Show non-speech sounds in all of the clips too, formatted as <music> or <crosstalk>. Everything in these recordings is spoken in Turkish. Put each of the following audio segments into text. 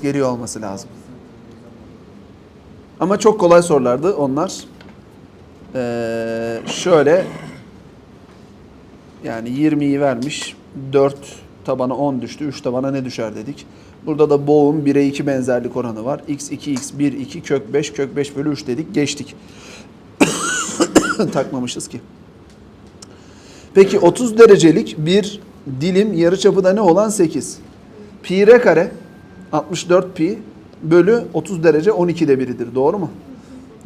ses olması lazım. Ama çok kolay sorulardı onlar. Ee, şöyle yani 20'yi vermiş. 4 tabana 10 düştü. 3 tabana ne düşer dedik. Burada da boğum 1'e 2 benzerlik oranı var. x 2 x 1 2 kök 5 kök 5 bölü 3 dedik. Geçtik. <coughs> Takmamışız ki. Peki 30 derecelik bir dilim yarıçapı da ne olan 8. Pi r kare 64 pi bölü 30 derece 12'de biridir. Doğru mu?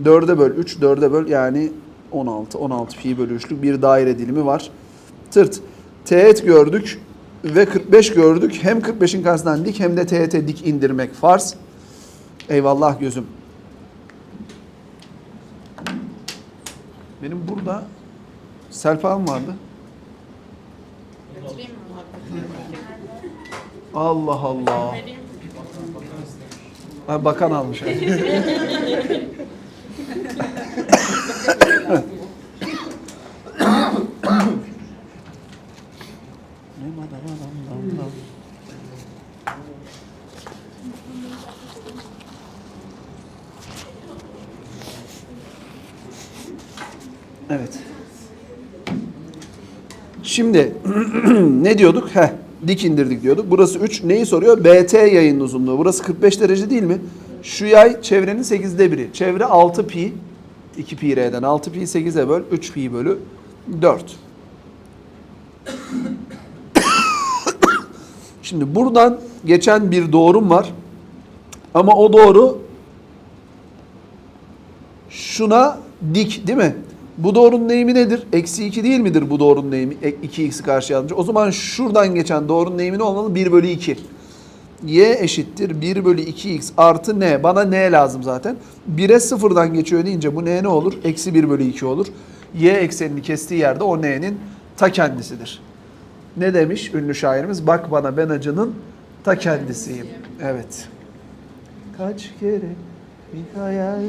4'e böl 3, 4'e böl yani 16, 16 pi bölü 3'lük bir daire dilimi var. Tırt. Teğet gördük ve 45 gördük. Hem 45'in karşısından dik hem de teğete dik indirmek farz. Eyvallah gözüm. Benim burada selfam vardı. Allah Allah. Ha, bakan almış. <laughs> Evet. Şimdi <clears throat> ne diyorduk? Heh, dik indirdik diyorduk. Burası 3. Neyi soruyor? BT yayının uzunluğu. Burası 45 derece değil mi? Şu yay çevrenin 8'de biri. Çevre 6 pi. 2 pi r'den 6 pi 8'e böl. 3 pi bölü 4. <coughs> Şimdi buradan geçen bir doğrum var. Ama o doğru şuna dik değil mi? Bu doğrunun eğimi nedir? Eksi 2 değil midir bu doğrunun eğimi? 2x'i karşıya alınca. O zaman şuradan geçen doğrunun eğimi ne olmalı? 1 bölü 2. y eşittir 1 bölü 2x artı n. Bana n lazım zaten. 1'e sıfırdan geçiyor deyince bu n ne olur? Eksi 1 bölü 2 olur. y eksenini kestiği yerde o n'nin ta kendisidir. Ne demiş ünlü şairimiz? Bak bana ben acının ta kendisiyim. Evet. Kaç kere bir hayal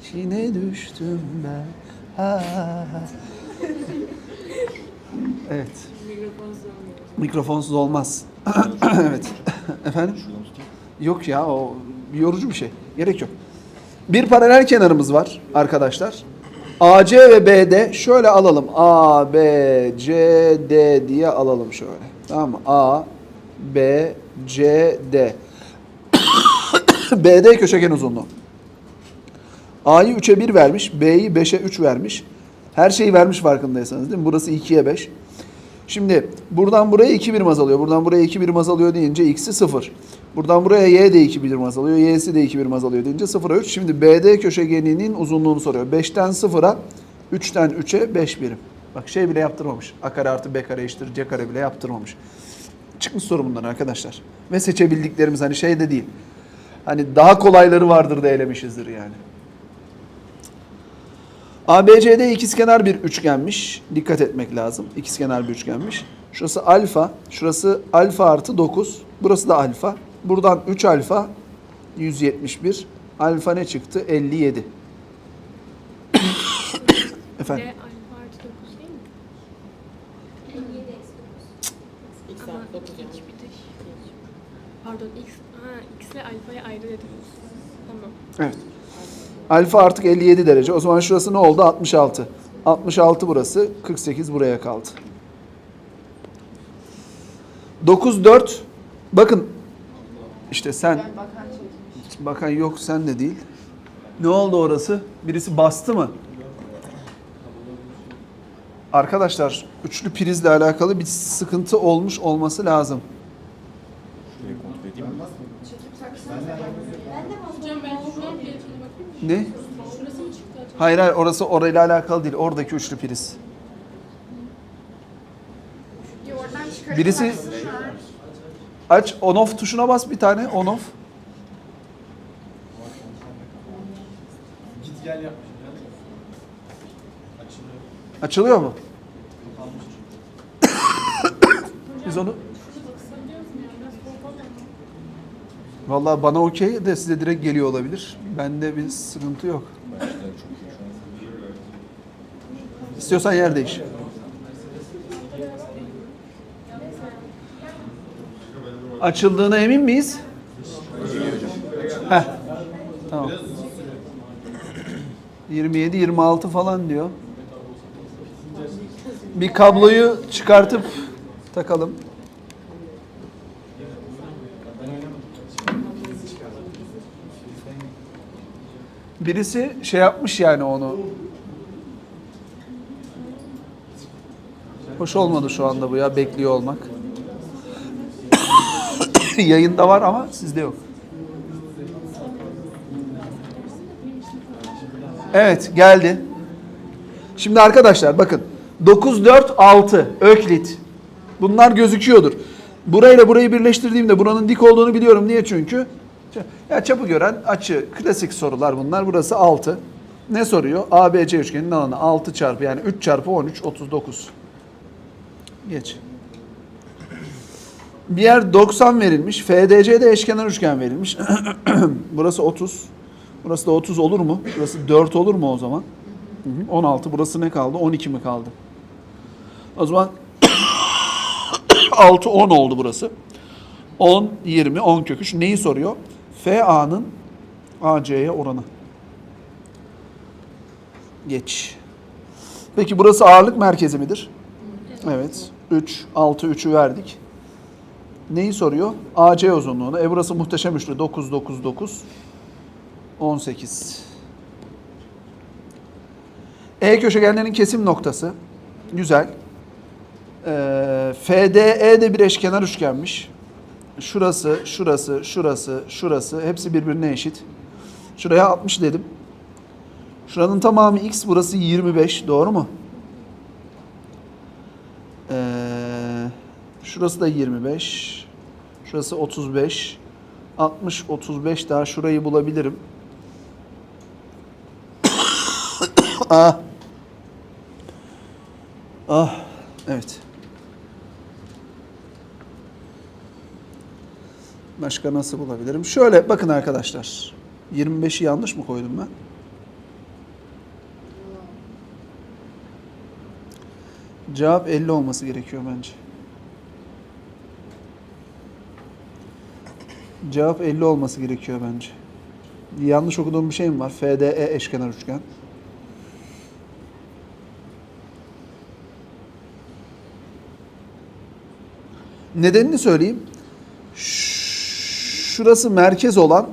içine düştüm ben. Ha. Evet. Mikrofonsuz olmaz. <clears throat> evet. <clears throat> Efendim? Yok ya o yorucu bir şey. Gerek yok. Bir paralel kenarımız var arkadaşlar. AC ve BD şöyle alalım. A, B, C, D diye alalım şöyle. Tamam mı? A, B, C, D. <clears throat> BD köşegen uzunluğu. A'yı 3'e 1 vermiş, B'yi 5'e 3 vermiş. Her şeyi vermiş farkındaysanız değil mi? Burası 2'ye 5. Şimdi buradan buraya 2 birim azalıyor. Buradan buraya 2 birim azalıyor deyince x'i 0. Buradan buraya y de 2 birim azalıyor. y'si de 2 birim azalıyor deyince 0'a 3. Şimdi BD köşegeninin uzunluğunu soruyor. 5'ten 0'a 3'ten 3'e 5 birim. Bak şey bile yaptırmamış. A kare artı B kare eşittir C kare bile yaptırmamış. Çıkmış soru bunlar arkadaşlar. Ve seçebildiklerimiz hani şey de değil. Hani daha kolayları vardır da elemişizdir yani. ABCD ikizkenar bir üçgenmiş. Dikkat etmek lazım. İkizkenar bir üçgenmiş. Şurası alfa, şurası alfa artı 9. Burası da alfa. Buradan 3 alfa 171. Alfa ne çıktı? 57. <coughs> Efendim? Alfa artı 9 değil mi? 57 eksi X Ama x bir de Pardon x, ha, x ile alfayı ayrı dediniz. Tamam. Evet. Alfa artık 57 derece. O zaman şurası ne oldu? 66. 66 burası. 48 buraya kaldı. 9, 4. Bakın. İşte sen. Bakan yok sen de değil. Ne oldu orası? Birisi bastı mı? Arkadaşlar üçlü prizle alakalı bir sıkıntı olmuş olması lazım. Hocam ben şuradan bir açıma bakayım. Ne? Hayır hayır orası orayla alakalı değil. Oradaki üçlü priz. Birisi aç on off tuşuna bas bir tane on off. Git gel yapmış. Açılıyor mu? Biz onu Valla bana okey de size direkt geliyor olabilir. Bende bir sıkıntı yok. İstiyorsan yer değiş. Açıldığına emin miyiz? Heh. Tamam. 27 26 falan diyor. Bir kabloyu çıkartıp takalım. Birisi şey yapmış yani onu. Hoş olmadı şu anda bu ya bekliyor olmak. <coughs> Yayında var ama sizde yok. Evet geldi. Şimdi arkadaşlar bakın 9 4 6 Öklit. Bunlar gözüküyordur. Burayla burayı birleştirdiğimde buranın dik olduğunu biliyorum. Niye? Çünkü ya çapı gören açı klasik sorular bunlar. Burası 6. Ne soruyor? ABC üçgeninin alanı 6 çarpı yani 3 çarpı 13 39. Geç. Bir yer 90 verilmiş. FDC'de eşkenar üçgen verilmiş. <clears throat> Burası 30. Burası da 30 olur mu? Burası 4 olur mu o zaman? Hı hı, 16. Burası ne kaldı? 12 mi kaldı? O zaman <clears throat> 6 10 oldu burası. 10 20 10 kök 3 neyi soruyor? FA'nın AC'ye oranı. Geç. Peki burası ağırlık merkezi midir? Evet. 3 6 3'ü verdik. Neyi soruyor? AC uzunluğunu. E burası muhteşem üçlü. 9 9 9 18. E köşegenlerin kesim noktası. Güzel. Ee, FDE de bir eşkenar üçgenmiş. Şurası, şurası, şurası, şurası hepsi birbirine eşit. Şuraya 60 dedim. Şuranın tamamı x, burası 25. Doğru mu? Ee, şurası da 25. Şurası 35. 60, 35 daha şurayı bulabilirim. <coughs> ah. Ah. Evet. Başka nasıl bulabilirim? Şöyle bakın arkadaşlar. 25'i yanlış mı koydum ben? Cevap 50 olması gerekiyor bence. Cevap 50 olması gerekiyor bence. Yanlış okuduğum bir şey mi var? FDE eşkenar üçgen. Nedenini söyleyeyim. Şurası merkez olan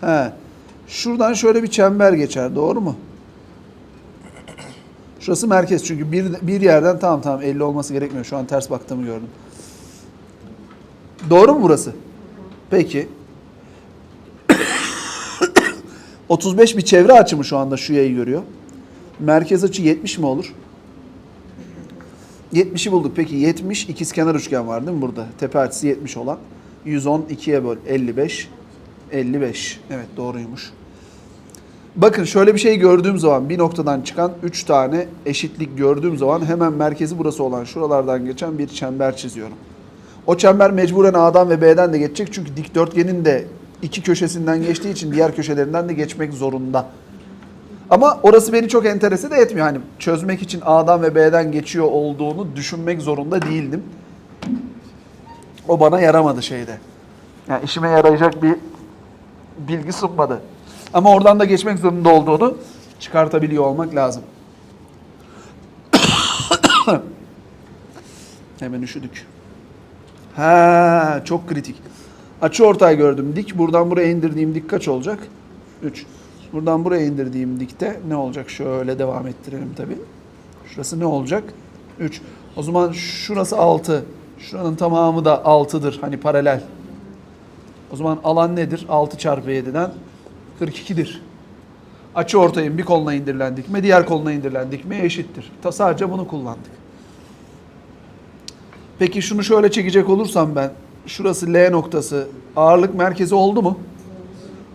he, şuradan şöyle bir çember geçer. Doğru mu? Şurası merkez çünkü bir, bir yerden tamam tamam 50 olması gerekmiyor. Şu an ters baktığımı gördüm. Doğru mu burası? Peki. <coughs> 35 bir çevre açı mı şu anda şu yayı görüyor? Merkez açı 70 mi olur? 70'i bulduk. Peki 70 ikizkenar üçgen var değil mi burada? Tepe açısı 70 olan. 110 2'ye böl 55. 55. Evet doğruymuş. Bakın şöyle bir şey gördüğüm zaman bir noktadan çıkan 3 tane eşitlik gördüğüm zaman hemen merkezi burası olan şuralardan geçen bir çember çiziyorum. O çember mecburen A'dan ve B'den de geçecek çünkü dikdörtgenin de iki köşesinden geçtiği için diğer köşelerinden de geçmek zorunda. Ama orası beni çok enterese de etmiyor. Hani çözmek için A'dan ve B'den geçiyor olduğunu düşünmek zorunda değildim. O bana yaramadı şeyde. Yani işime yarayacak bir bilgi sunmadı. Ama oradan da geçmek zorunda olduğunu çıkartabiliyor olmak lazım. <coughs> Hemen üşüdük. Ha, çok kritik. Açı ortay gördüm. Dik. Buradan buraya indirdiğim dik kaç olacak? 3. Buradan buraya indirdiğim dikte ne olacak? Şöyle devam ettirelim tabii. Şurası ne olacak? 3. O zaman şurası 6. Şuranın tamamı da 6'dır. Hani paralel. O zaman alan nedir? 6 çarpı 7'den 42'dir. Açı ortayın bir koluna indirilen dikme, diğer koluna indirilen dikme eşittir. Ta sadece bunu kullandık. Peki şunu şöyle çekecek olursam ben, şurası L noktası ağırlık merkezi oldu mu?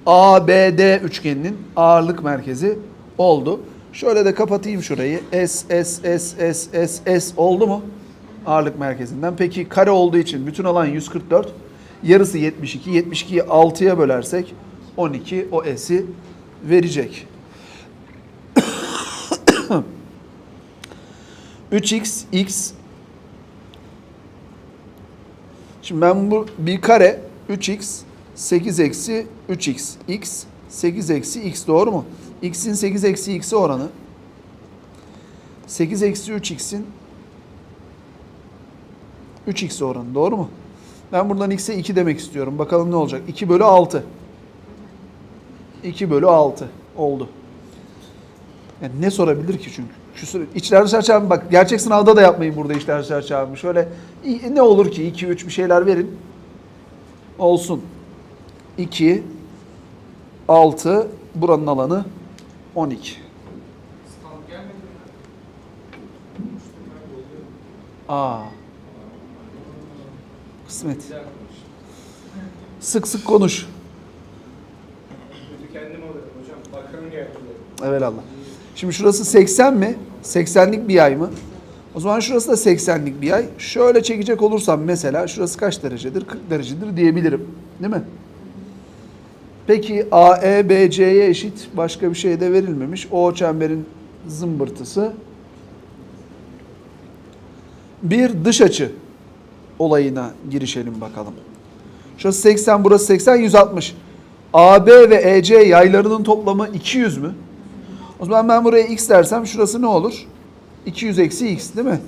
ABD üçgeninin ağırlık merkezi oldu. Şöyle de kapatayım şurayı. S, S, S, S, S, S oldu mu? Ağırlık merkezinden. Peki kare olduğu için bütün alan 144. Yarısı 72. 72'yi 6'ya bölersek 12 o S'i verecek. <coughs> 3x, x. Şimdi ben bu bir kare 3x 8 eksi 3x. x 8 eksi x doğru mu? x'in 8 eksi x'e oranı 8 eksi 3x'in 3x oranı doğru mu? Ben buradan x'e 2 demek istiyorum. Bakalım ne olacak? 2 bölü 6. 2 bölü 6 oldu. Yani ne sorabilir ki çünkü? Şu soru, içler çarpımı bak gerçek sınavda da yapmayın burada içler dışarı çarpımı. Şöyle ne olur ki 2 3 bir şeyler verin. Olsun. 2 6 buranın alanı 12. Aa. Kısmet. Sık sık konuş. Kendim olurum hocam. Bakın geldi. Evelallah. Şimdi şurası 80 mi? 80'lik bir yay mı? O zaman şurası da 80'lik bir yay. Şöyle çekecek olursam mesela şurası kaç derecedir? 40 derecedir diyebilirim. Değil mi? Peki AE BC'ye eşit başka bir şey de verilmemiş. O çemberin zımbırtısı. Bir dış açı olayına girişelim bakalım. Şurası 80, burası 80, 160. AB ve EC yaylarının toplamı 200 mü? O zaman ben buraya x dersem şurası ne olur? 200 eksi x değil mi?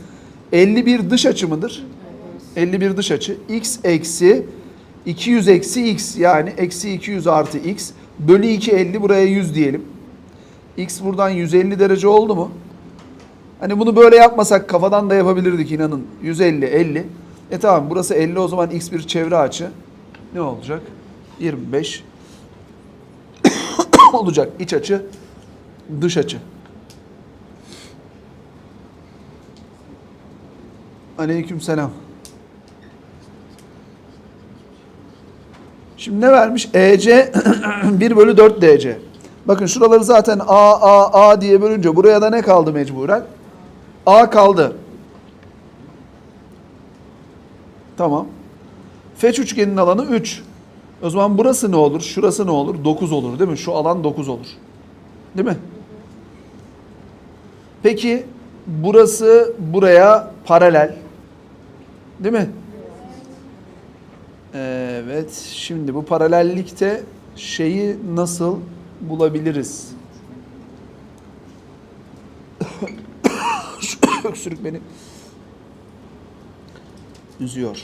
51 dış açı mıdır? 51 dış açı. x eksi 200 eksi x yani eksi 200 artı x bölü 2 50 buraya 100 diyelim. x buradan 150 derece oldu mu? Hani bunu böyle yapmasak kafadan da yapabilirdik inanın. 150, 50. E tamam burası 50 o zaman x bir çevre açı. Ne olacak? 25 <coughs> olacak. İç açı, dış açı. Aleyküm selam. Şimdi ne vermiş? EC 1 <coughs> bölü 4 DC. Bakın şuraları zaten A, A, A diye bölünce buraya da ne kaldı mecburen? A kaldı. Tamam. Feç üçgeninin alanı 3. O zaman burası ne olur? Şurası ne olur? 9 olur değil mi? Şu alan 9 olur. Değil mi? Peki burası buraya paralel. Değil mi? Evet. Şimdi bu paralellikte şeyi nasıl bulabiliriz? Şu <coughs> öksürük beni üzüyor.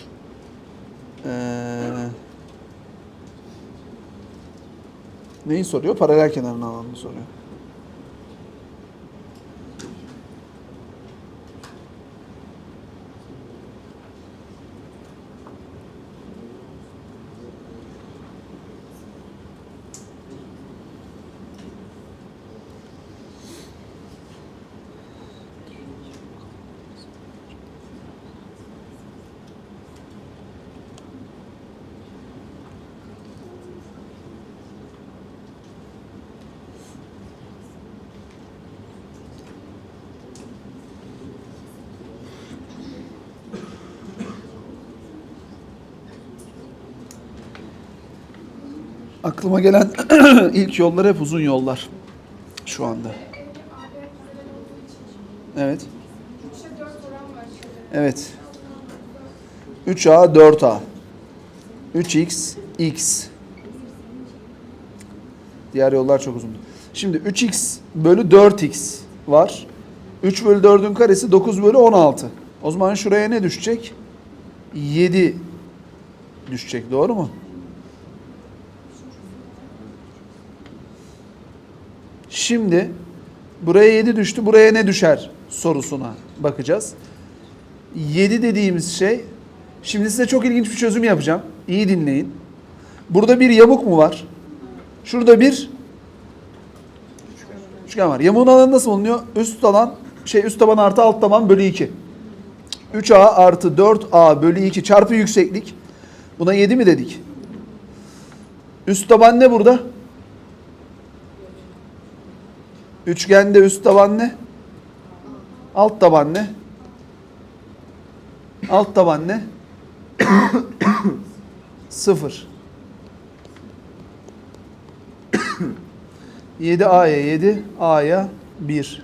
Ee, neyi soruyor? Paralel kenarın alanını soruyor. Aklıma gelen <clears throat> ilk yollar hep uzun yollar şu anda. Evet. 3'e 4 oran var. Evet. 3A, 4A. 3X, X. Diğer yollar çok uzun. Şimdi 3X bölü 4X var. 3 bölü 4'ün karesi 9 bölü 16. O zaman şuraya ne düşecek? 7 düşecek. Doğru mu? Şimdi buraya 7 düştü. Buraya ne düşer sorusuna bakacağız. 7 dediğimiz şey şimdi size çok ilginç bir çözüm yapacağım. İyi dinleyin. Burada bir yamuk mu var? Şurada bir üçgen var. Yamuğun alanı nasıl bulunuyor? Üst alan şey üst taban artı alt taban bölü 2. 3A artı 4A bölü 2 çarpı yükseklik. Buna 7 mi dedik? Üst taban ne burada? Üçgende üst taban ne? Alt taban ne? Alt taban ne? <coughs> Sıfır. 7A'ya 7, A'ya 1.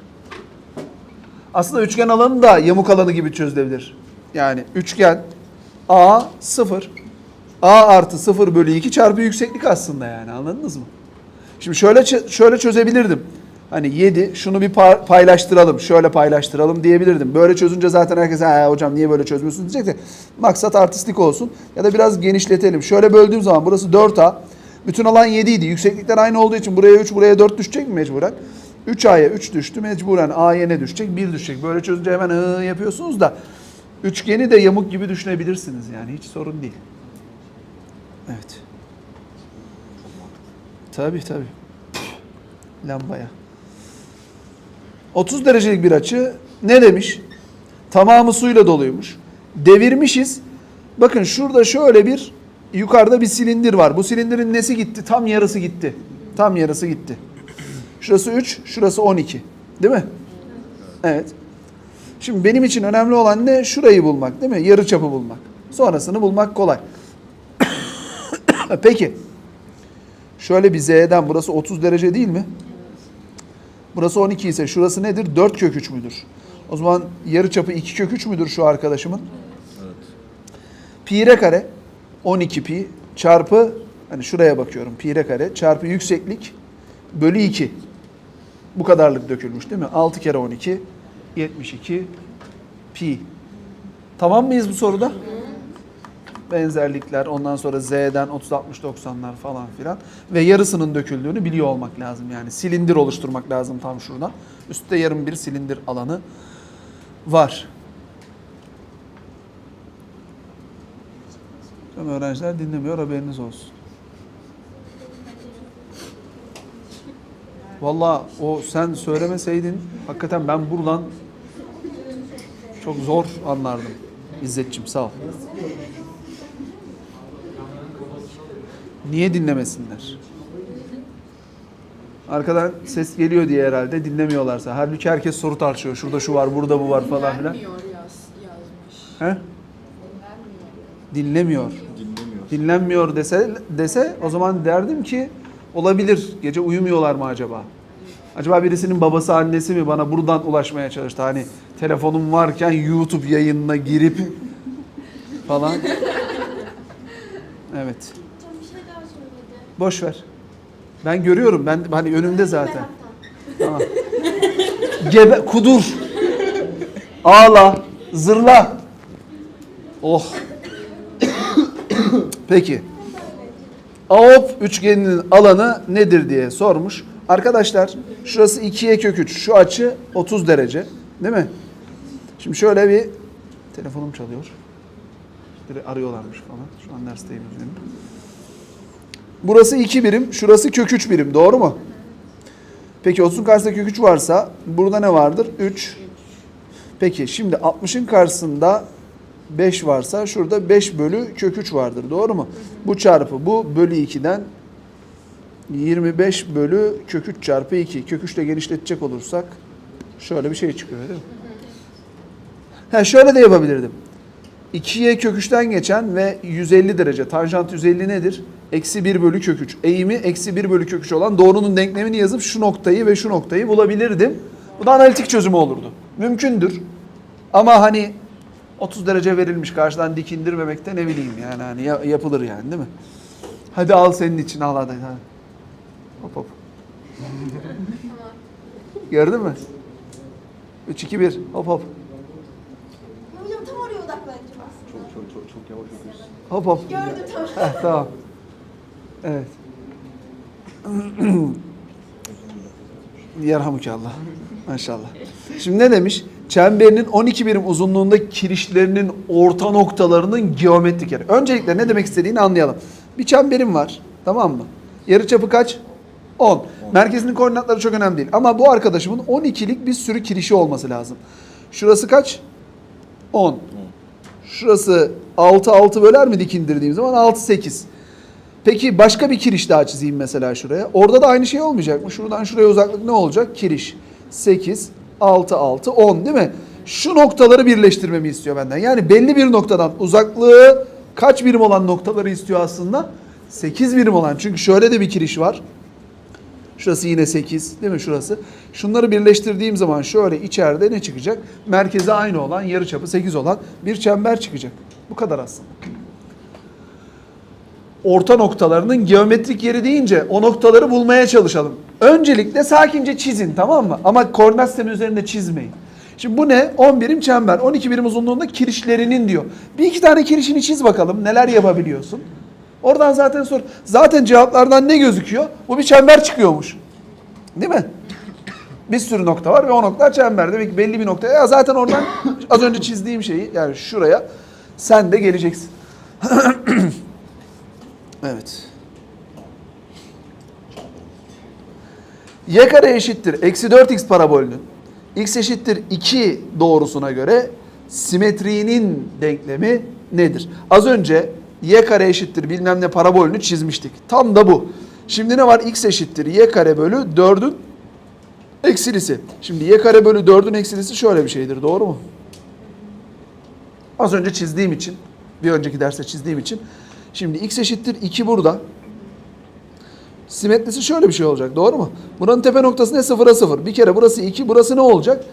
Aslında üçgen alanı da yamuk alanı gibi çözülebilir. Yani üçgen A 0. A artı 0 bölü 2 çarpı yükseklik aslında yani anladınız mı? Şimdi şöyle şöyle çözebilirdim. Hani 7 şunu bir pa- paylaştıralım, şöyle paylaştıralım diyebilirdim. Böyle çözünce zaten herkes ha hocam niye böyle çözmüyorsun diyecek de maksat artistik olsun. Ya da biraz genişletelim. Şöyle böldüğüm zaman burası 4A. Bütün alan 7 idi. Yükseklikler aynı olduğu için buraya 3 buraya 4 düşecek mi mecburen? 3A'ya 3 düştü mecburen A'ya ne düşecek? 1 düşecek. Böyle çözünce hemen hı yapıyorsunuz da üçgeni de yamuk gibi düşünebilirsiniz yani hiç sorun değil. Evet. Tabii tabii. Lambaya. 30 derecelik bir açı ne demiş? Tamamı suyla doluymuş. Devirmişiz. Bakın şurada şöyle bir yukarıda bir silindir var. Bu silindirin nesi gitti? Tam yarısı gitti. Tam yarısı gitti. Şurası 3, şurası 12. Değil mi? Evet. Şimdi benim için önemli olan ne? Şurayı bulmak değil mi? Yarı çapı bulmak. Sonrasını bulmak kolay. <coughs> Peki. Şöyle bir Z'den burası 30 derece değil mi? Burası 12 ise şurası nedir? 4 kök 3 müdür? O zaman yarı çapı 2 kök 3 müdür şu arkadaşımın? Pi r kare 12 pi çarpı hani şuraya bakıyorum pi r kare çarpı yükseklik bölü 2. Bu kadarlık dökülmüş değil mi? 6 kere 12 72 pi. Tamam mıyız bu soruda? Benzerlikler ondan sonra z'den 30 60 90'lar falan filan ve yarısının döküldüğünü biliyor olmak lazım yani silindir oluşturmak lazım tam şuradan. Üstte yarım bir silindir alanı var. Tüm öğrenciler dinlemiyor haberiniz olsun. Valla o sen söylemeseydin hakikaten ben buradan çok zor anlardım. İzzetçim sağ ol. Niye dinlemesinler? Arkadan ses geliyor diye herhalde dinlemiyorlarsa. Halbuki herkes soru tartışıyor. Şurada şu var, burada bu var falan filan. Vermiyor yaz, yazmış. He? Dinlemiyor. Dinlemiyor. Dinlenmiyor dese dese o zaman derdim ki olabilir. Gece uyumuyorlar mı acaba? Acaba birisinin babası annesi mi bana buradan ulaşmaya çalıştı? Hani telefonum varken YouTube yayınına girip falan. <laughs> Evet. Hocam bir şey daha söyledi. Boş ver. Ben görüyorum. Ben hani önümde zaten. Gebe kudur. Ağla, zırla. Oh. <coughs> Peki. AOP üçgeninin alanı nedir diye sormuş. Arkadaşlar şurası 2'ye kök 3. Şu açı 30 derece. Değil mi? Şimdi şöyle bir telefonum çalıyor. Arıyorlarmış falan. Şu an dersteyim benim. Burası 2 birim, şurası kök 3 birim. Doğru mu? Peki 30'un karşısında kök 3 varsa burada ne vardır? 3. Peki şimdi 60'ın karşısında 5 varsa şurada 5 bölü kök 3 vardır. Doğru mu? Bu çarpı bu bölü 2'den 25 bölü kök 3 çarpı 2. Kök 3 ile genişletecek olursak şöyle bir şey çıkıyor değil mi? Ha şöyle de yapabilirdim. 2'ye kök 3'ten geçen ve 150 derece. Tanjant 150 nedir? Eksi 1 bölü kök 3. Eğimi eksi 1 bölü kök 3 olan doğrunun denklemini yazıp şu noktayı ve şu noktayı bulabilirdim. Bu da analitik çözümü olurdu. Mümkündür. Ama hani 30 derece verilmiş karşıdan dik indirmemekte ne bileyim yani hani ya- yapılır yani değil mi? Hadi al senin için al hadi. hadi. Hop hop. Gördün mü? 3 2 1 hop hop. Hocam tam oraya odaklanacağım aslında. Çok çok çok çok yavaş okuyorsun. Hop hop. Gördüm tamam. Heh, tamam. Evet. <clears throat> Yarhamukallah. Maşallah. Şimdi ne demiş? Çemberinin 12 birim uzunluğunda kirişlerinin orta noktalarının geometrik yeri. Öncelikle ne demek istediğini anlayalım. Bir çemberim var. Tamam mı? Yarıçapı kaç? 10. Merkezinin koordinatları çok önemli değil. Ama bu arkadaşımın 12'lik bir sürü kirişi olması lazım. Şurası kaç? 10. Şurası 6 6 böler mi dik indirdiğim zaman 6 8. Peki başka bir kiriş daha çizeyim mesela şuraya. Orada da aynı şey olmayacak mı? Şuradan şuraya uzaklık ne olacak? Kiriş. 8 6 6 10 değil mi? Şu noktaları birleştirmemi istiyor benden. Yani belli bir noktadan uzaklığı kaç birim olan noktaları istiyor aslında? 8 birim olan. Çünkü şöyle de bir kiriş var. Şurası yine 8 değil mi şurası? Şunları birleştirdiğim zaman şöyle içeride ne çıkacak? Merkezi aynı olan, yarıçapı 8 olan bir çember çıkacak. Bu kadar aslında. Orta noktalarının geometrik yeri deyince o noktaları bulmaya çalışalım. Öncelikle sakince çizin tamam mı? Ama koordinat sistemi üzerinde çizmeyin. Şimdi bu ne? 10 birim çember. 12 birim uzunluğunda kirişlerinin diyor. Bir iki tane kirişini çiz bakalım. Neler yapabiliyorsun? Oradan zaten sor. Zaten cevaplardan ne gözüküyor? Bu bir çember çıkıyormuş. Değil mi? Bir sürü nokta var ve o noktalar çember. Demek ki belli bir noktaya. Ya zaten oradan az önce çizdiğim şeyi yani şuraya sen de geleceksin. <clears throat> evet. y kare eşittir. Eksi 4x parabolünün x eşittir 2 doğrusuna göre simetriğinin denklemi nedir? Az önce y kare eşittir bilmem ne parabolünü çizmiştik. Tam da bu. Şimdi ne var? x eşittir y kare bölü 4'ün eksilisi. Şimdi y kare bölü 4'ün eksilisi şöyle bir şeydir. Doğru mu? Az önce çizdiğim için, bir önceki derste çizdiğim için. Şimdi x eşittir 2 burada. Simetrisi şöyle bir şey olacak. Doğru mu? Buranın tepe noktası ne? Sıfıra sıfır. Bir kere burası 2. Burası ne olacak?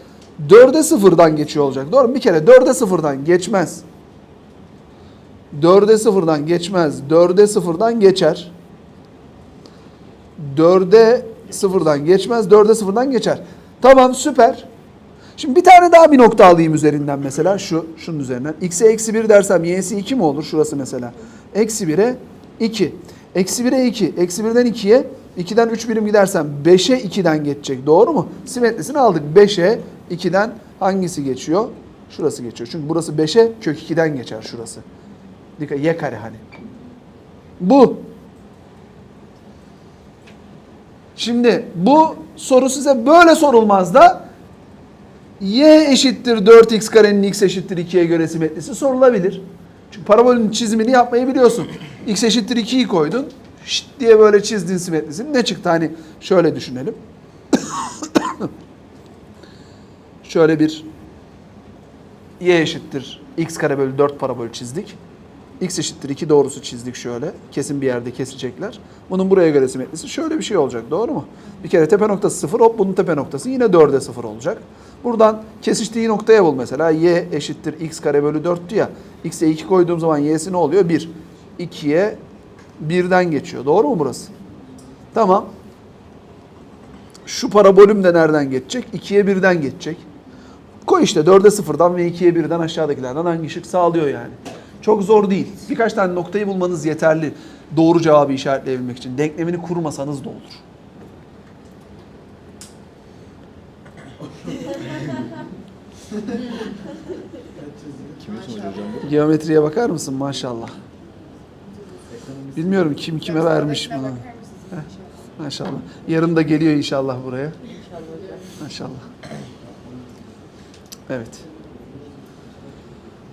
4'e sıfırdan geçiyor olacak. Doğru mu? Bir kere 4'e sıfırdan geçmez. 4'e sıfırdan geçmez. 4'e sıfırdan geçer. 4'e sıfırdan geçmez. 4'e sıfırdan geçer. Tamam süper. Şimdi bir tane daha bir nokta alayım üzerinden mesela. Şu, şunun üzerinden. X'e eksi 1 dersem y'si 2 mi olur? Şurası mesela. Eksi 1'e 2. Eksi 1'e 2. Eksi 1'den 2'ye 2'den 3 birim gidersem 5'e 2'den geçecek. Doğru mu? Simetrisini aldık. 5'e 2'den hangisi geçiyor? Şurası geçiyor. Çünkü burası 5'e kök 2'den geçer şurası. Dikkat y kare hani. Bu. Şimdi bu soru size böyle sorulmaz da y eşittir 4x karenin x eşittir 2'ye göre simetrisi sorulabilir. Çünkü parabolün çizimini yapmayı biliyorsun. x eşittir 2'yi koydun. Şşt diye böyle çizdin simetrisini. Ne çıktı? Hani şöyle düşünelim. <coughs> şöyle bir y eşittir x kare bölü 4 parabol çizdik. x eşittir 2 doğrusu çizdik şöyle. Kesin bir yerde kesecekler. Bunun buraya göre simetrisi şöyle bir şey olacak. Doğru mu? Bir kere tepe noktası 0 hop bunun tepe noktası yine 4'e 0 olacak. Buradan kesiştiği noktaya bul mesela. y eşittir x kare bölü 4'tü ya. x'e 2 koyduğum zaman y'si ne oluyor? 1. 2'ye 1'den geçiyor. Doğru mu burası? Tamam. Şu parabolüm de nereden geçecek? 2'ye 1'den geçecek. Koy işte 4'e 0'dan ve 2'ye 1'den aşağıdakilerden hangi şık sağlıyor yani. Çok zor değil. Birkaç tane noktayı bulmanız yeterli. Doğru cevabı işaretleyebilmek için. Denklemini kurmasanız da olur. Kim için hocam bu? Geometriye bakar mısın maşallah. Bilmiyorum kim kime vermiş bunu. Heh, Maşallah. Yarın da geliyor inşallah buraya. Maşallah. Evet.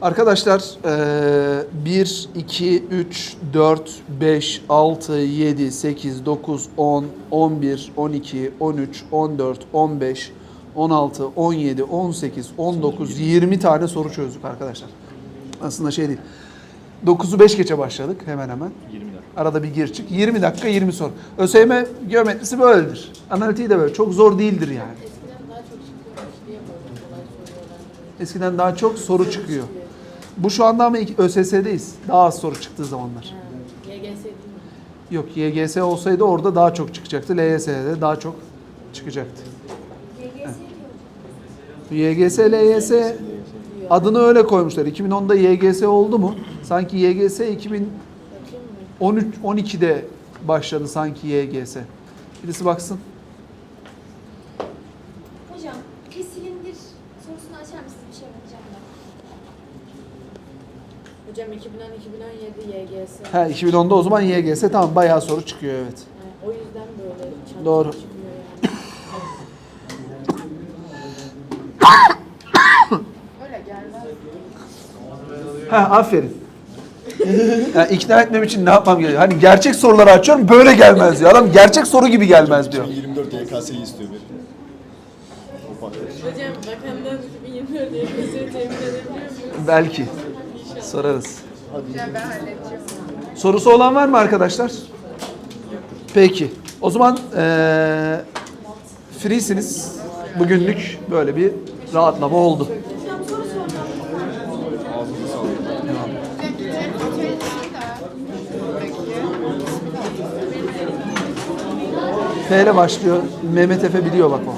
Arkadaşlar eee, 1, 2, 3, 4, 5, 6, 7, 8, 9, 10, 11, 12, 13, 14, 15, 16, 17, 18, 19, 20 tane soru çözdük arkadaşlar. Aslında şey değil. 9'u 5 geçe başladık hemen hemen. 20 dakika. Arada bir gir çık. 20 dakika 20 soru. ÖSYM geometrisi böyledir. Analitiği de böyle. Çok zor değildir yani. Eskiden daha çok çıkıyormuş diye böyle kolay soruyorlar. Eskiden daha çok soru çıkıyor. Bu şu anda ama ÖSS'deyiz. Daha az soru çıktığı zamanlar. YGS değil mi? Yok YGS olsaydı orada daha çok çıkacaktı. LYS'de de daha çok çıkacaktı. YGS, LYS adını öyle koymuşlar. 2010'da YGS oldu mu? Sanki YGS 2013 Bakayım mı? 12'de başladı sanki YGS. Birisi baksın. Hocam bir silindir sorusunu açar mısınız? Bir şey bakacağım da. Hocam 2010-2017 YGS. Ha 2010'da o zaman YGS tamam bayağı soru çıkıyor evet. O yüzden böyle Doğru. çıkmıyor yani. Öyle gelmez. Ha aferin. yani ikna etmem için ne yapmam gerekiyor? Hani gerçek soruları açıyorum böyle gelmez diyor. Adam gerçek soru gibi gelmez diyor. 24 YKS'yi istiyor bir. Ufak. Hocam bakandan 2024 YGS'yi temin edebiliyor muyuz? Belki. Sorarız. Sorusu olan var mı arkadaşlar? Peki. O zaman eee freesiniz. Bugünlük böyle bir rahatlama oldu. T ile başlıyor. Mehmet Efe biliyor bak o.